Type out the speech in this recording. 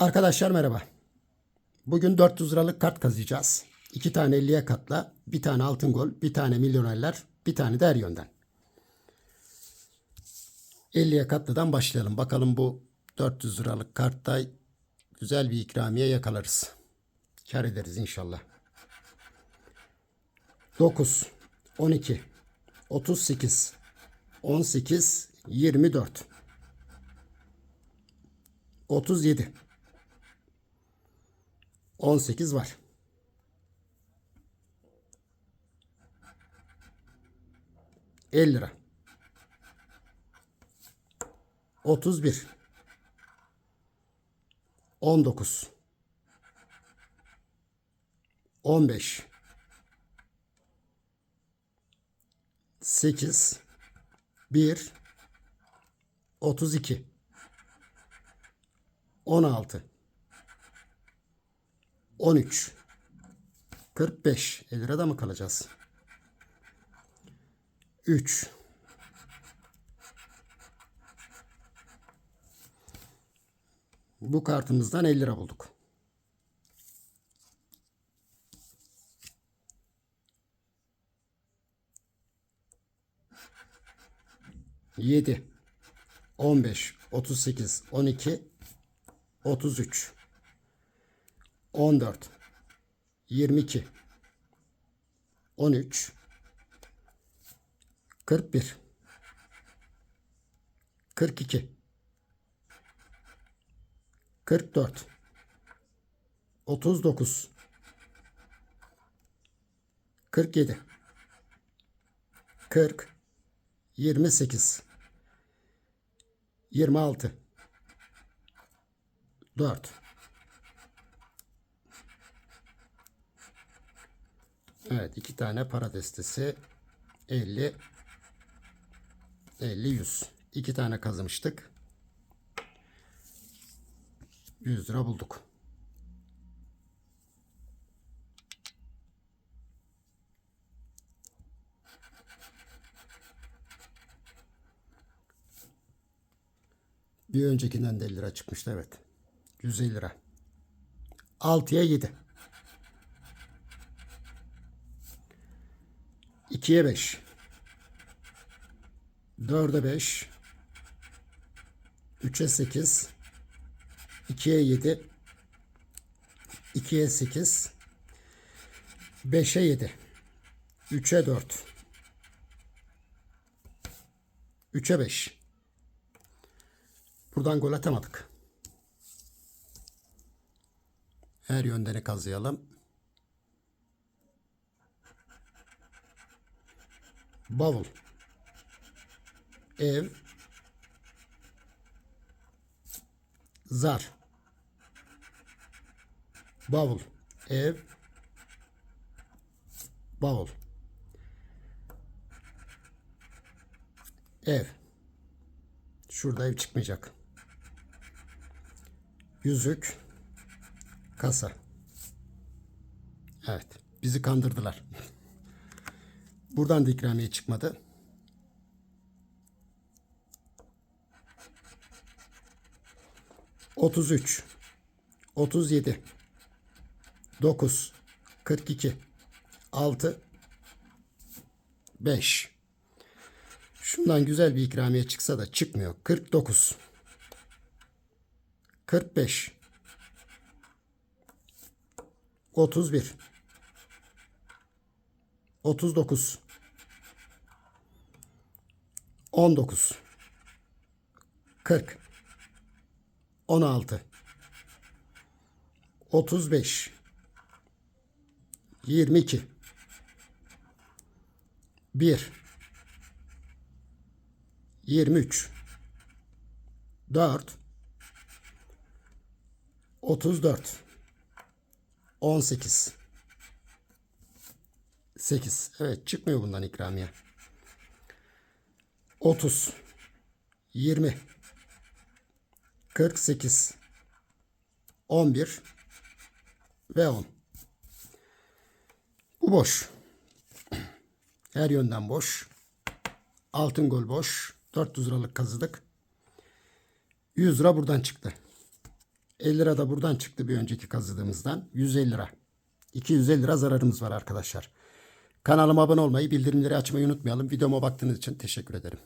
Arkadaşlar merhaba. Bugün 400 liralık kart kazıyacağız. İki tane 50'ye katla, bir tane altın gol, bir tane milyonerler, bir tane de her yönden. 50'ye katlıdan başlayalım. Bakalım bu 400 liralık kartta güzel bir ikramiye yakalarız. Kar ederiz inşallah. 9, 12, 38, 18, 24, 37, 18 var. elli lira. Otuz bir. On dokuz. On beş. Sekiz. Bir. Otuz iki. On altı. 13 45 50 lirada mı kalacağız? 3 Bu kartımızdan 50 lira bulduk. Yedi, on beş, otuz sekiz, on iki, otuz üç. 14 22 13 41 42 44 39 47 40 28 26 4 Evet iki tane para destesi 50 50 100. İki tane kazımıştık. 100 lira bulduk. Bir öncekinden de 50 lira çıkmıştı evet. 150 lira. 6'ya 7. 2'ye 5. 4'e 5. 3'e 8. 2'ye 7. 2'ye 8. 5'e 7. 3'e 4. 3'e 5. Buradan gol atamadık. Her yöndeni kazıyalım. Bavul. Ev. Zar. Bavul. Ev. Bavul. Ev. Şurada ev çıkmayacak. Yüzük. Kasa. Evet. Bizi kandırdılar. Buradan da ikramiye çıkmadı. Otuz üç, otuz yedi, dokuz, kırk iki, altı, beş. Şundan güzel bir ikramiye çıksa da çıkmıyor. Kırk dokuz, kırk beş, otuz bir, 39 19 40 16 35 22 1 23 4 34 18 8. Evet çıkmıyor bundan ikramiye. 30 20 48 11 ve 10. Bu boş. Her yönden boş. Altın gol boş. 400 liralık kazıdık. 100 lira buradan çıktı. 50 lira da buradan çıktı bir önceki kazıdığımızdan. 150 lira. 250 lira zararımız var arkadaşlar. Kanalıma abone olmayı, bildirimleri açmayı unutmayalım. Videoma baktığınız için teşekkür ederim.